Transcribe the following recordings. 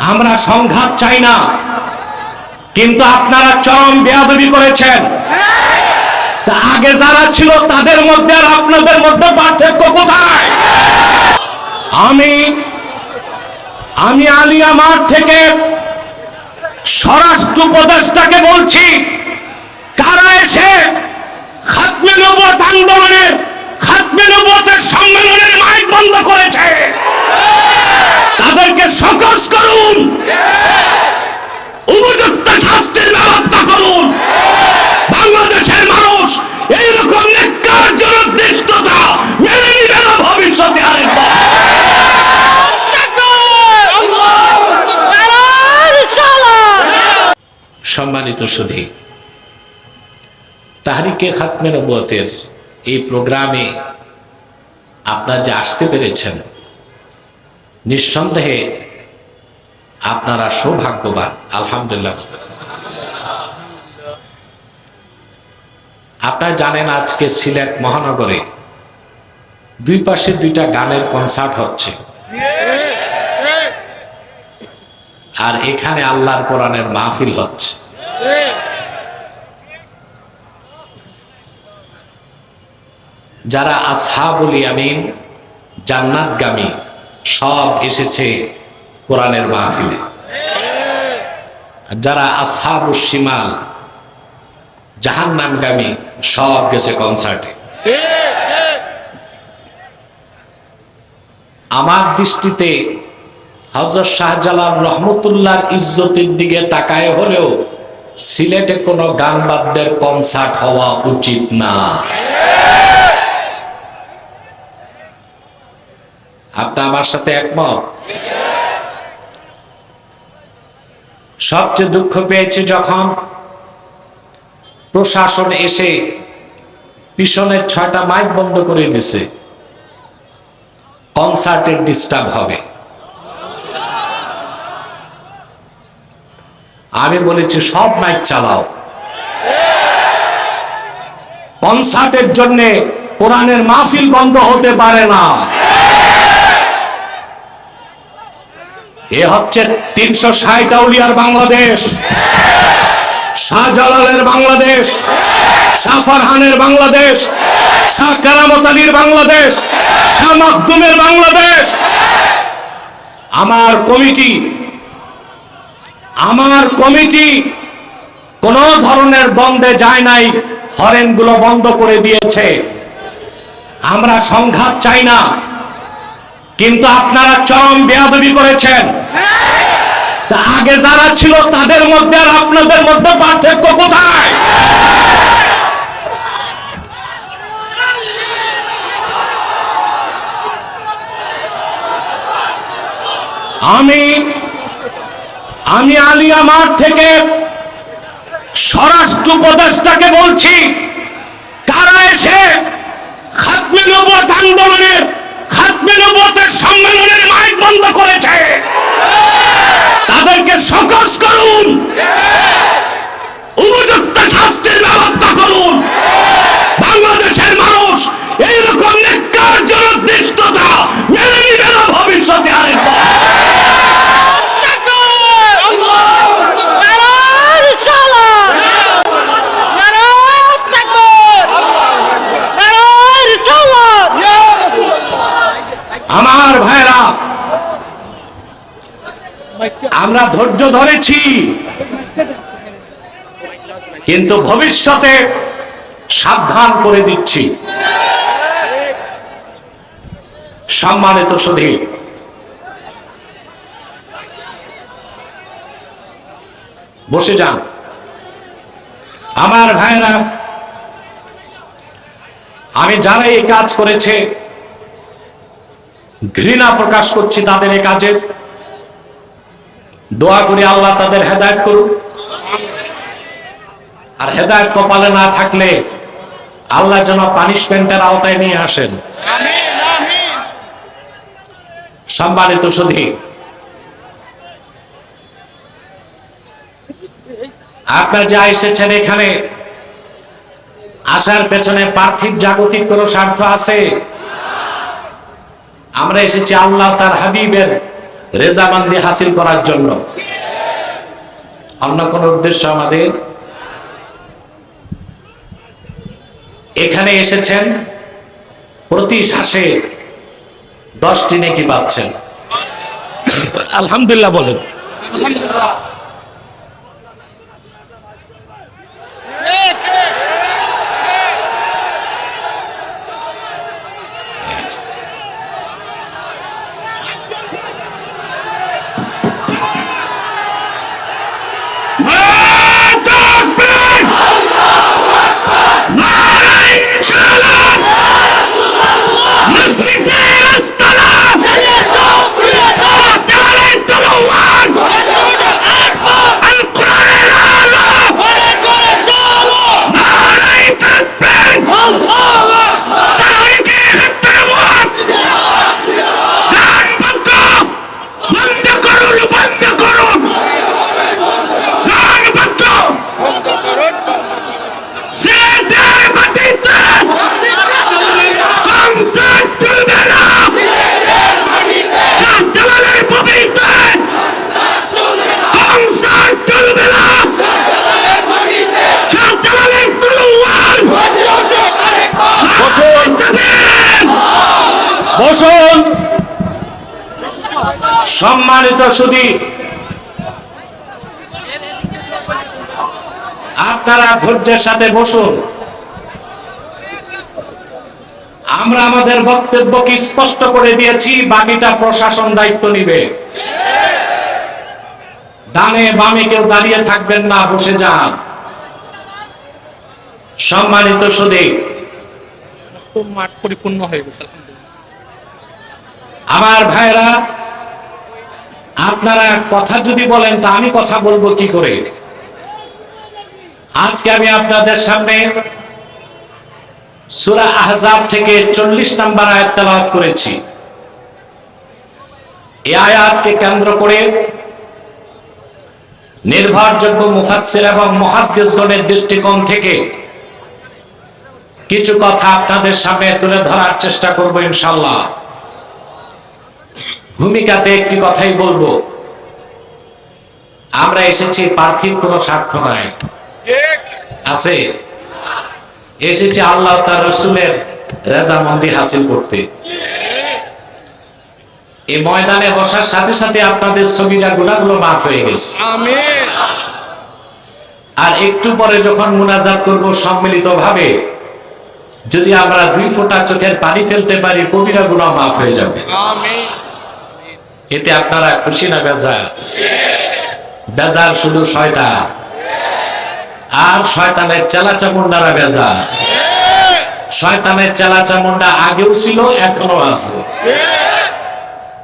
আমরা সংঘাত চাই না। কিন্তু আপনারা চরম বেয়াদবি করেছেন। আগে যারা ছিল, তাদের মধ্যে আর আপনাদের মধ্যে পার্থক্য কোথায়? আমি আমি আলিয়া মাঠ থেকে স্বরাষ্ট্র উপদেষ্টাকে বলছি, কারা এসে খাতমে নবুয়ত আন্দোলনের, খাতমে নবুয়তের সম্মেলনের মাইক বন্ধ করেছে? তাদেরকে সকস করুন। উপযুক্ত শাস্তির ব্যবস্থা করুন। বাংলাদেশের মানুষ এইরকম নেককারজনক দৃষ্টতা মেনে নিবে না ভবিষ্যতে আরেকবার। সম্মানিত সুধী, তাহারিকে খাতমে নবুয়তের এই প্রোগ্রামে আপনার যে আসতে পেরেছেন নিঃসন্দেহে আপনারা সৌভাগ্যবান, আলহামদুলিল্লাহ। আপনারা জানেন আজকে সিলেট মহানগরে দুই পাশে দুইটা গানের কনসার্ট হচ্ছে। আর এখানে আল্লাহর কোরআনের মাহফিল হচ্ছে। যারা আসহাবুল ইয়ামিন, জান্নাতগামী সব এসেছে কোরআনের মাহফিলে। যারা আসহাবুল শিমাল, জাহান্নামগামী, সব গেছে কনসার্টে আমার দৃষ্টিতে হজরত শাহজালাল রহমতুল্লাহর ইজ্জতের দিকে তাকায় হলেও সিলেটে কোনো গান বাদ্যের কনসার্ট হওয়া উচিত না। আপনি আমার সাথে একমত? সবচেয়ে দুঃখ পেয়েছি যখন প্রশাসন এসে পিছনের ছয়টা মাইক বন্ধ করে দিছে কনসার্টের ডিস্টার্ব হবে। আমি বলেছি, সব মাইক চালাও। কনসার্টের জন্য কোরআনের মাহফিল বন্ধ হতে পারে না। এ হচ্ছে তিনশো ষাট আউলিয়ার বাংলাদেশ। শাহজালালের বাংলাদেশ। শাহ বাংলাদেশ। শাহ কেরামত আলীর বাংলাদেশ। শাহ মাখদুমের বাংলাদেশ। আমার কমিটি আমার কমিটি কোন ধরনের বন্ধে যায় নাই, হরেনগুলো বন্ধ করে দিয়েছে। আমরা সংঘাত চাই না। কিন্তু আপনারা চরম বেয়াদবি করেছেন। আগে যারা ছিল, তাদের মধ্যে আর আপনাদের মধ্যে পার্থক্য কোথায়? আমি আমি আলিয়া মাঠ থেকে স্বরাষ্ট্র উপদেষ্টাকে বলছি, কারা এসে খাতমে নবুয়ত আন্দোলনের খাতমে নবুয়তের সম্মেলনের মাইক বন্ধ করেছে তাদেরকে সকস করুন উপযুক্ত শাস্তির ব্যবস্থা করুন বাংলাদেশের মানুষ এইরকম নেককারজনক দৃষ্টতা মেনে নিবে না ভবিষ্যতে আরেকবার আমার ভাইরা আমরা ধৈর্য ধরেছি। কিন্তু ভবিষ্যতে সাবধান করে দিচ্ছি। সম্মানিত সুধী বসে যান। আমার ভাইরা আমি যারা এই কাজ করেছে, ঘৃণা প্রকাশ করছি তাদের এই কাজের। দোয়া করি আল্লাহ তাদের হেদায়ত করুক। আর হেদায়ত কপালে না থাকলে আল্লাহ যেন পানিশমেন্টের আওতায় নিয়ে আসেন। সম্মানিত সুধী, আপনার যা এসেছেন এখানে, আসার পেছনে পার্থিব জাগতিক কোনো স্বার্থ আছে? আমরা এসেছি আল্লাহ তার হাবিবের রেজাবান্দি হাসিল করার জন্য। অন্য কোন উদ্দেশ্য আমাদের এখানে এসেছেন প্রতি শ্বাসে দশটি নেকি পাচ্ছেন? আলহামদুলিল্লাহ বলেন। বন্ধ করুন বন্ধ করুন। সিলেটের সম্মানিত সুদী আপনারা ধৈর্যের সাথে বসুন। আমরা আমাদের বক্তব্যকে স্পষ্ট করে দিয়েছি বাকিটা প্রশাসন দায়িত্ব নিবে। ডানে বামে কেউ দাঁড়িয়ে থাকবেন না বসে যান। সম্মানিত সুদী মাঠ পরিপূর্ণ হয়ে গেছে আমার ভাইরা আপনারা কথা যদি বলেন, তা আমি কথা বলব কি করে? আজকে আমি আপনাদের সামনে সুরা আহজাব থেকে চল্লিশ নাম্বার আয়াত তেলাওয়াত করেছি। এই আয়াতকে কেন্দ্র করে নির্ভরযোগ্য মুফাসসির এবং মুহাদ্দিসগণের দৃষ্টিকোণ থেকে কিছু কথা আপনাদের সামনে তুলে ধরার চেষ্টা করব ইনশাল্লাহ ভূমিকাতে একটি কথাই বলব। আমরা এসেছি পার্থিব কোনো স্বার্থ নাই। আছে। এসেছি আল্লাহ তার রসুলের রেজামন্দি হাসিল করতে। এই ময়দানে বসার সাথে সাথে আপনাদের ছবিটা গুলাগুলো মাফ হয়ে গেছে। আর একটু পরে যখন মুনাজাত করব সম্মিলিত ভাবে যদি আমরা দুই ফোঁটা চোখের পানি ফেলতে পারি কবিরা গুণা মাফ হয়ে যাবে। আমিন। এতে আপনারা খুশি না বেজার? বেজার শুধু শয়তান। আর শয়তানের চেলা চামুন্ডারা বেজার। শয়তানের চেলা চামুন্ডা আগেও ছিল এখনও আছে।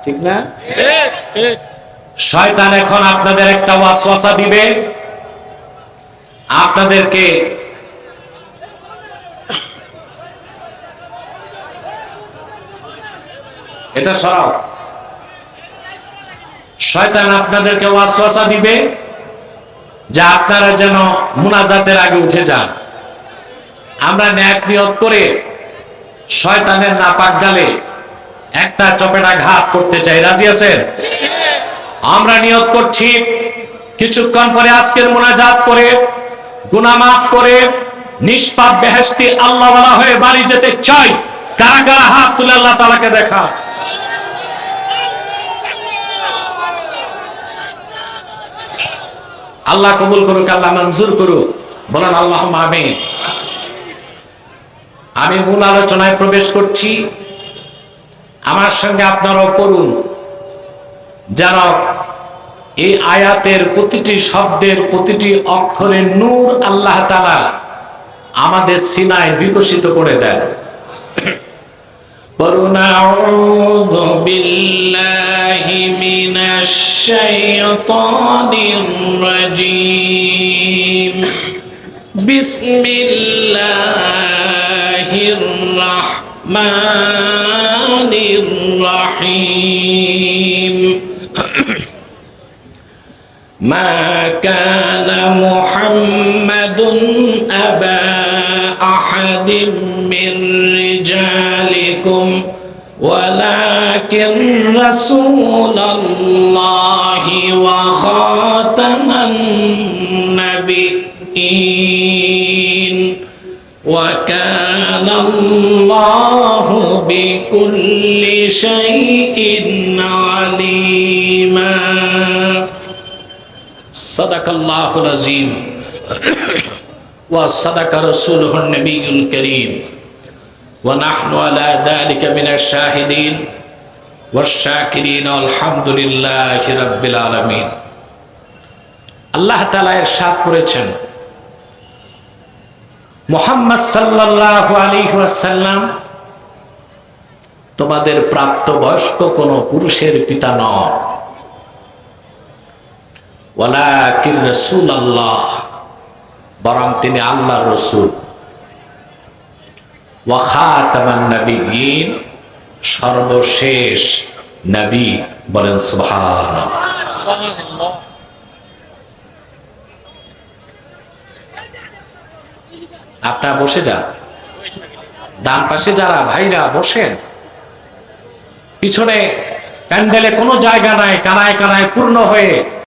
ঠিক না? শয়তান এখন আপনাদের একটা ওয়াসওয়াসা দিবে। আপনাদেরকে এটা সরাও। শয়তান আপনাদেরকে ওয়াসওয়াসা দিবে যে আপনারা যেন মুনাজাতের আগে উঠে যান। আমরা ন্যাক নিয়ত করে শয়তানের নাপাক গালে একটা চপেটা ঘাত করতে চাই। রাজি আছেন? আমরা নিয়ত করছি, কিছুক্ষণ পরে আজকের মোনাজাত করে, গুনাহ মাফ করে, নিষ্পাপ বেহেশতি আল্লাহ হয়ে বাড়ি যেতে চাই। কারা কারা হাত তুলে আল্লাহ তালাকে দেখা আল্লাহ কবুল করুক, আল্লাহ মঞ্জুর করুক। বলেন আল্লাহ আমিন। আমি মূল আলোচনায় প্রবেশ করছি। আমার সঙ্গে আপনারাও পড়ুন। যেন এই আয়াতের প্রতিটি শব্দের প্রতিটি অক্ষরে নূর আল্লাহ তালা আমাদের সিনায় বিকশিত করে দেন। قلنا أعوذ بالله من الشيطان الرجيم. بسم الله الرحمن الرحيم. ما كان محمد أبا أحد من رجالكم ولكن ولكن رسول الله وخاتم النبيين. وكان الله بكل شيء عليما. صدق الله العظيم. وصدق رسوله النبي الكريم. ونحن على ذلك من الشاهدين والشاكرين والحمد لله رب العالمين আল্লাহ তালা এরশাদ করেছেন মোহাম্মদ সাল্লাল্লাহু আলাইহি ওয়াসাল্লাম তোমাদের প্রাপ্তবয়স্ক কোন পুরুষের পিতা নয় ওয়ালাকিন রাসূলুল্লাহ বরং তিনি আল্লাহর রসুল সর্বশেষ নবী বলেন সুবহানাল্লাহ। আপনারা বসে যান ডান পাশে যারা ভাইরা বসেন, পিছনে প্যান্ডেলে কোনো জায়গা নাই, কানায় কানায় পূর্ণ হয়ে